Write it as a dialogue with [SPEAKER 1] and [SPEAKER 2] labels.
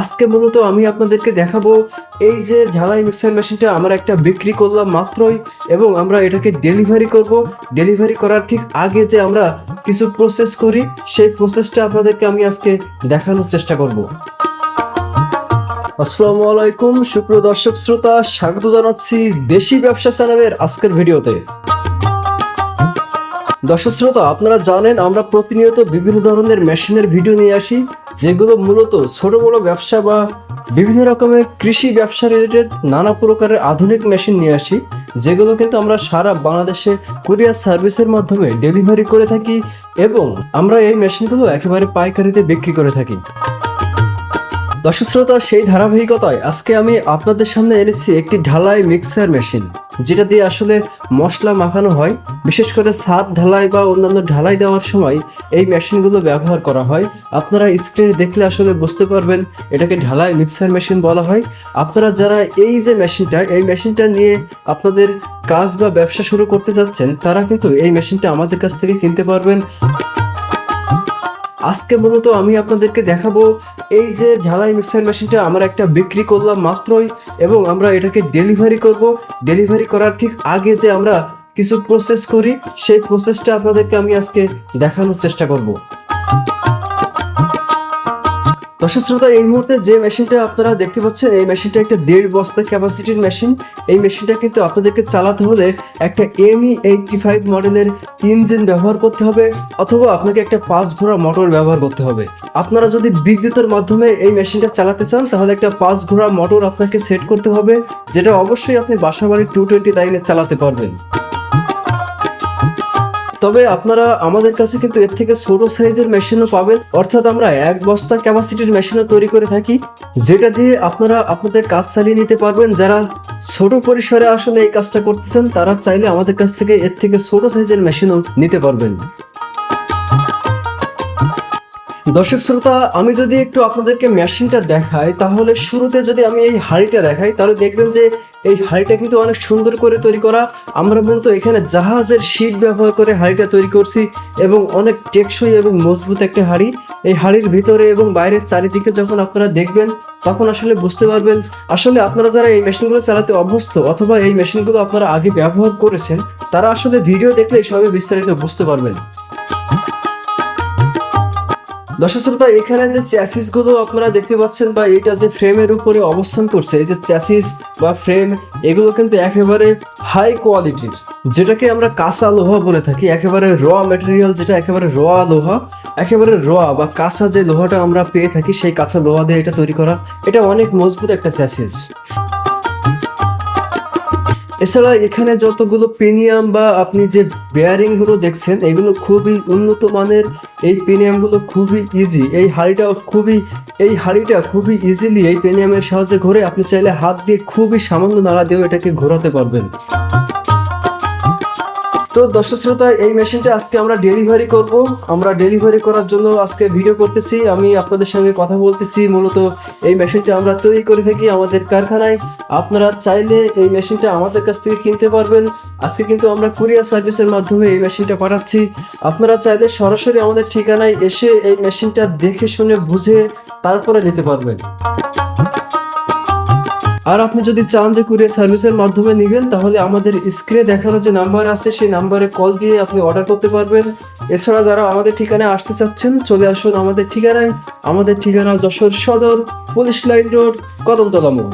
[SPEAKER 1] আজকে মূলত আমি আপনাদেরকে দেখাবো এই যে ঝালাই মিক্সার মেশিনটা আমরা একটা বিক্রি করলাম মাত্রই এবং আমরা এটাকে ডেলিভারি করব। ডেলিভারি করার ঠিক আগে যে আমরা কিছু প্রসেস করি, সেই প্রসেসটা আপনাদেরকে আমি আজকে দেখানোর চেষ্টা করব। আসসালামু আলাইকুম, সুপ্রিয় দর্শক শ্রোতা, স্বাগত জানাচ্ছি দেশি ব্যবসা চ্যানেলের আজকের ভিডিওতে। দর্শক শ্রোতা, আপনারা জানেন আমরা প্রতিনিয়ত বিভিন্ন ধরনের মেশিনের ভিডিও নিয়ে আসি। যেগুলো মূলত ছোট বড় ব্যবসা বা বিভিন্ন রকমের কৃষি ব্যবসা রিলেটেড নানা প্রকারের আধুনিক মেশিন নিয়ে আসি, যেগুলো কিন্তু আমরা সারা বাংলাদেশে কুরিয়ার সার্ভিসের মাধ্যমে ডেলিভারি করে থাকি এবং আমরা এই মেশিনগুলো একেবারে পাইকারিতে বিক্রি করে থাকি। দর্শক শ্রোতা সেই ধারাবাহিকতায় আজকে আমি আপনাদের সামনে এনেছি একটি ঢালাই মিক্সার মেশিন, যেটা দিয়ে আসলে মশলা মাখানো হয়। বিশেষ করে ছাদ ঢালাই বা অন্যান্য ঢালাই দেওয়ার সময় এই মেশিনগুলো ব্যবহার করা হয়। আপনারা স্ক্রিনে দেখলে আসলে বুঝতে পারবেন এটাকে ঢালাই মিক্সার মেশিন বলা হয়। আপনারা যারা এই যে মেশিনটা, এই মেশিনটা নিয়ে আপনাদের কাজ বা ব্যবসা শুরু করতে যাচ্ছেন, তারা কিন্তু এই মেশিনটা আমাদের কাছ থেকে কিনতে পারবেন। আজকে মূলত আমি আপনাদেরকে দেখাবো এই যে ঢালাই মিক্সার মেশিনটা আমরা একটা বিক্রি করলাম মাত্রই এবং আমরা এটাকে ডেলিভারি করব। ডেলিভারি করার ঠিক আগে যে আমরা কিছু প্রসেস করি, সেই প্রসেসটা আপনাদেরকে আমি আজকে দেখানোর চেষ্টা করব। দর্শক শ্রোতা, এই মুহূর্তে যে মেশিনটা আপনারা দেখতে পাচ্ছেন, এই মেশিনটা একটা দেড় বস্তা ক্যাপাসিটির মেশিন। এই মেশিনটা কিন্তু আপনাদেরকে চালাতে হলে একটা এমই এইটটি ফাইভ মডেলের ইঞ্জিন ব্যবহার করতে হবে, অথবা আপনাকে একটা পাঁচ ঘোড়া মোটর ব্যবহার করতে হবে। আপনারা যদি বিদ্যুতের মাধ্যমে এই মেশিনটা চালাতে চান, তাহলে একটা পাঁচ ঘোড়া মোটর আপনাকে সেট করতে হবে, যেটা অবশ্যই আপনি বাসা বাড়ির টু টোয়েন্টি লাইনে চালাতে পারবেন। তবে আপনারা আমাদের কাছে কিন্তু এর থেকে ছোট সাইজের মেশিনও পাবেন। অর্থাৎ আমরা এক বস্তা ক্যাপাসিটির মেশিনও তৈরি করে থাকি, যেটা দিয়ে আপনারা আপনাদের কাজ চালিয়ে নিতে পারবেন। যারা ছোট পরিসরে আসলে এই কাজটা করতেছেন, তারা চাইলে আমাদের কাছ থেকে এর থেকে ছোট সাইজের মেশিনও নিতে পারবেন। দর্শক শ্রোতা, আমি যদি একটু আপনাদেরকে মেশিনটা দেখাই, তাহলে শুরুতে যদি আমি এই হাড়িটা দেখাই, তাহলে দেখবেন যে এই হাড়িটা কিন্তু অনেক সুন্দর করে তৈরি করা। আমরা মূলত এখানে জাহাজের শীট ব্যবহার করে হাড়িটা তৈরি করছি এবং অনেক টেকসই এবং মজবুত একটা হাড়ি। এই হাড়ির ভিতরে এবং বাইরের চারিদিকে যখন আপনারা দেখবেন, তখন আসলে বুঝতে পারবেন, আসলে আপনারা যারা এই মেশিনগুলো চালাতে অভ্যস্ত অথবা এই মেশিনগুলো আপনারা আগে ব্যবহার করেছেন, তারা আসলে ভিডিও দেখলে সবই বিস্তারিত বুঝতে পারবেন। দর্শক শ্রোতা, এখানে যে চ্যাসিসগুলো আপনারা দেখতে পাচ্ছেন বা এটা যে ফ্রেমের উপরে অবস্থান করছে, এই যে চ্যাসিস বা ফ্রেম, এগুলো কিন্তু একেবারে হাই কোয়ালিটির যেটাকে আমরা কাঁচা লোহা বলে থাকি, একেবারে র ম্যাটেরিয়াল যেটা, একেবারে র লোহা, একেবারে র বা কাঁচা যে লোহাটা আমরা পেয়ে থাকি, সেই কাঁচা লোহা দিয়ে এটা তৈরি করা, এটা অনেক মজবুত একটা চ্যাসিস। এছাড়া এখানে যতগুলো প্রিমিয়াম বা আপনি যে বেয়ারিংগুলো দেখছেন, এগুলো খুবই উন্নত মানের। এই প্রিমিয়ামগুলো খুবই ইজি এই হাড়িটা খুবই এই হাড়িটা খুবই ইজিলি এই প্রিমিয়ামের সাহায্যে ঘোরে। আপনি চাইলে হাত দিয়ে খুবই সামান্য নাড়া দিয়েও এটাকে ঘোরাতে পারবেন। তো দর্শক শ্রোতা, এই মেশিনটা আজকে আমরা ডেলিভারি করব। আমরা ডেলিভারি করার জন্য আজকে ভিডিও করতেছি। আমি আপনাদের সঙ্গে কথা বলতেছি। মূলত এই মেশিনটা আমরা তৈরি করে থাকি আমাদের কারখানায়। আপনারা চাইলে এই মেশিনটা আমাদের কাছ থেকে কিনতে পারবেন। আজকে কিন্তু আমরা কুরিয়ার সার্ভিসের মাধ্যমে এই মেশিনটা পাঠাচ্ছি। আপনারা চাইলে সরাসরি আমাদের ঠিকানায় এসে এই মেশিনটা দেখে, শুনে, বুঝে তারপরে নিতে পারবেন। আর আপনি যদি চান যে কুরিয়ার সার্ভিসের মাধ্যমে নেবেন, তাহলে আমাদের স্ক্রিনে দেখানো যে নাম্বার আছে, সেই নাম্বারে কল দিয়ে আপনি অর্ডার করতে পারবেন। এছাড়া যারা আমাদের ঠিকানায় আসতে চাচ্ছেন, চলে আসুন আমাদের ঠিকানায়। আমাদের ঠিকানা যশোর সদর, পুলিশ লাইন রোড, কদমতলা মোড়।